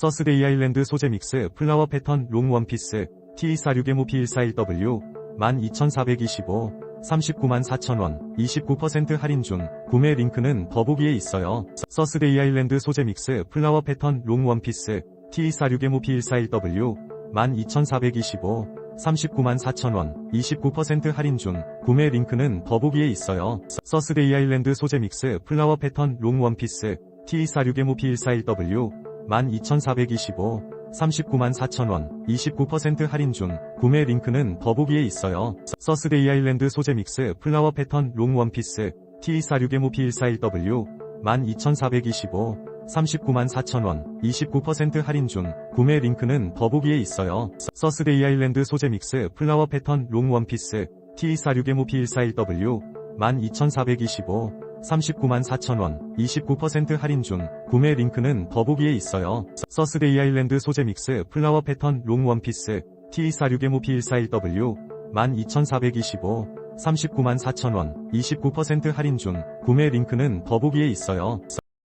서스데이 아일랜드 소재 믹스 플라워 패턴 롱 원피스 T246M P141W 12,425 39만 4천원 29% 할인 중 구매 링크는 더보기에 있어요. 서스데이 아일랜드 소재 믹스 플라워 패턴 롱 원피스 T246M P141W 12,425 39만 4천원 29% 할인 중 구매 링크는 더보기에 있어요. 서스데이 아일랜드 소재 믹스 플라워 패턴 롱 원피스 T246M P141W 12,425 39만 4천원 29% 할인 중 구매 링크는 더보기에 있어요. 서스데이 아일랜드 소재 믹스 플라워 패턴 롱 원피스 T246M P141W 12,425 39만 4천원 29% 할인 중 구매 링크는 더보기에 있어요. 서스데이 아일랜드 소재 믹스 플라워 패턴 롱 원피스 T246M P141W 12,425 39만 4천원 29% 할인 중 구매 링크는 더보기에 있어요. 서스데이 아일랜드 소재 믹스 플라워 패턴 롱 원피스 T246M P141W 12,425 39만 4천원 29% 할인 중 구매 링크는 더보기에 있어요.